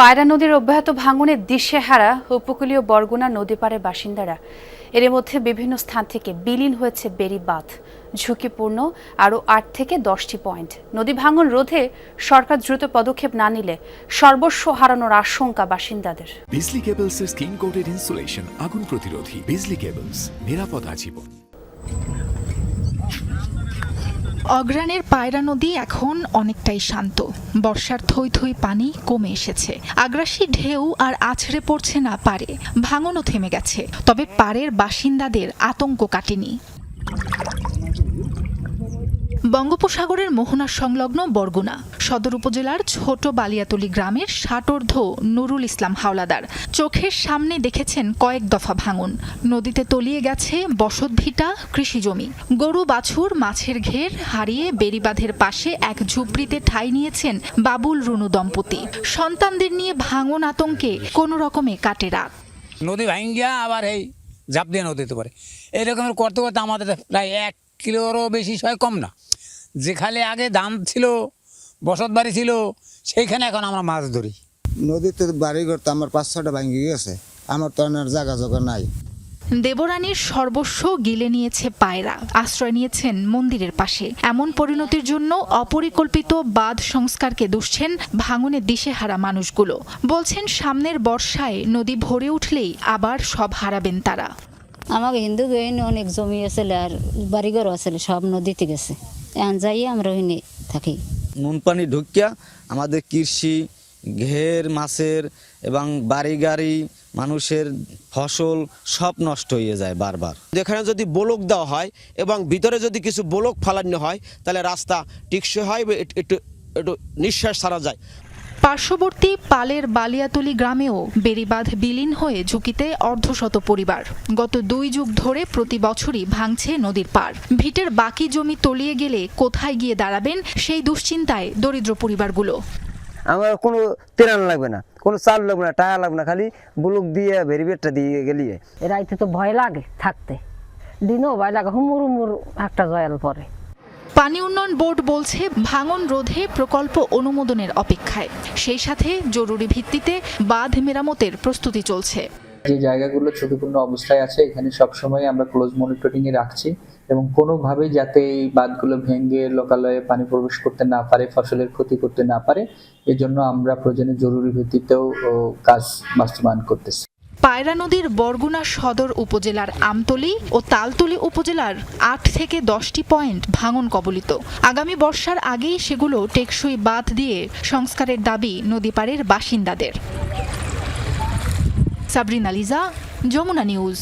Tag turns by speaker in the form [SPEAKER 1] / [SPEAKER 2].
[SPEAKER 1] পায়রা নদীর অব্যাহত ভাঙনে দিশেহারা উপকূলীয় বরগুনা নদী পাড়ের বাসিন্দারা। এর মধ্যে বিভিন্ন স্থান থেকে বিলীন হয়েছে বেড়ি বাঁধ। ঝুঁকিপূর্ণ আরও আট থেকে দশটি পয়েন্ট। নদী ভাঙন রোধে সরকার দ্রুত পদক্ষেপ না নিলে সর্বস্ব হারানোর আশঙ্কা বাসিন্দাদের।
[SPEAKER 2] বিজলি কেবলসের স্কিন কোটেড ইনসুলেশন আগুন প্রতিরোধী। বিজলি কেবলস নিরাপদ আজীবন।
[SPEAKER 3] অগ্রানের পায়রা নদী এখন অনেকটাই শান্ত। বর্ষার থই থই পানি কমে এসেছে। আগ্রাসী ঢেউ আর আছড়ে পড়ছে না পারে। ভাঙনও থেমে গেছে। তবে পাড়ের বাসিন্দাদের আতঙ্ক কাটেনি। বঙ্গোপসাগরের মোহনা সংলগ্ন বরগুনা সদর উপজেলার ছোট বালিয়াতলি গ্রামের ষাটোর্ধ নুরুল ইসলাম হাওলাদার। চোখের সামনে দেখেছেন কয়েক দফা ভাঙন। নদীতে তলিয়ে গেছে বসতভিটা কৃষিজমি গরু বাছুর, মাছের ঘের হারিয়ে বেড়িবাঁধের পাশে এক ঝুপড়িতে ঠাঁই নিয়েছেন বাবুল রুনু দম্পতি। সন্তানদের নিয়ে ভাঙন আতঙ্কে কোনো রকমে কাটে রাত।
[SPEAKER 4] নদী ভাঙ্গিয়া আবার এই ঝাঁপ দিয়ে নদীতে পারে এরকমের করতে করতে আমাদের প্রায় এক কিলোরও বেশি ছয় কম না। যেখানে আগে দাম ছিল বসত বাড়ি ছিল সেইখানে এখন আমরা মাছ ধরি।
[SPEAKER 5] নদীতে বাড়ি করতে আমার পাঁচ ছটা ভাঙ্গি গেছে আমার তো আর জায়গা জগা নাই।
[SPEAKER 3] দেবরানীর সর্বস্ব গিলে নিয়েছে পায়রা আশ্রয় নিয়েছেন মন্দিরের পাশে। এমন পরিণতির জন্য অপরিকল্পিত বাঁধ সংস্কারকে দুষছেন ভাঙনের দিশেহারা মানুষগুলো। বলছেন সামনের বর্ষায় নদী ভরে উঠলেই আবার সব হারাবেন তারা।
[SPEAKER 6] আমাকে হিন্দু গহিনী অনেক জমি আছিল আর বাড়িঘরও আছিল সব নদীতে গেছে। এখন যাই আমরা ওইনে থাকি।
[SPEAKER 7] নুন পানি ঢুকিয়া আমাদের কৃষি ঘের মাছের এবং বাড়ি গাড়ি মানুষের ফসল সব নষ্ট হয়ে যায় বারবার।
[SPEAKER 8] যেখানে যদি ব্লক দেওয়া হয় এবং ভিতরে যদি কিছু ব্লক ফালানো হয় তাহলে রাস্তা টিকসই হয় একটু- একটু একটু নিঃশ্বাস ছাড়া যায়।
[SPEAKER 3] পার্শ্ববর্তী পালের বালিয়াতলি গ্রামেও বেড়িবাঁধ বিলীন হয়ে ঝুঁকিতে অর্ধশত পরিবার। গত দুই যুগ ধরে প্রতি বছরই ভাঙছে নদীর পার ভিটের বাকি জমি তলিয়ে গেলে কোথায় গিয়ে দাঁড়াবেন সেই দুশ্চিন্তায় দরিদ্র পরিবারগুলো?
[SPEAKER 9] আমার কোনো তেরান লাগবে না কোনো চাল লাগবে না টাকা লাগবে না খালি বুলুক দিয়ে ভেরিবেটটা দিয়ে গেলিয়ে।
[SPEAKER 10] রাইতে তো ভয় লাগে থাকতে। দিনও ভয় লাগে হুমুর হুমুর একটা জয়াল পরে।
[SPEAKER 3] পানি উন্নয়ন বোর্ড বলছে ভাঙন রোধে প্রকল্প অনুমোদনের অপেক্ষায়। সেই সাথে জরুরি ভিত্তিতে বাঁধ মেরামতের প্রস্তুতি চলছে।
[SPEAKER 11] যে জায়গাগুলো ঝুঁকিপূর্ণ অবস্থায় আছে, এখানে সবসময় আমরা ক্লোজ মনিটরিং এ রাখছি এবং কোনোভাবেই যাতে এই বাঁধগুলো ভেঙে লোকালয়ে পানি প্রবেশ করতে না পারে, ফসলের ক্ষতি করতে না পারে, এজন্য আমরা প্রয়োজনে জরুরি ভিত্তিতেও কাজ বাস্তবায়ন করতেছি।
[SPEAKER 3] পায়রা নদীর বরগুনা সদর উপজেলার আমতলি ও তালতলি উপজেলার আট থেকে দশটি পয়েন্ট ভাঙন কবলিত। আগামী বর্ষার আগেই সেগুলো টেকসই বাঁধ দিয়ে সংস্কারের দাবি নদীপাড়ের বাসিন্দাদের। সাবরিনা লিজা যমুনা নিউজ।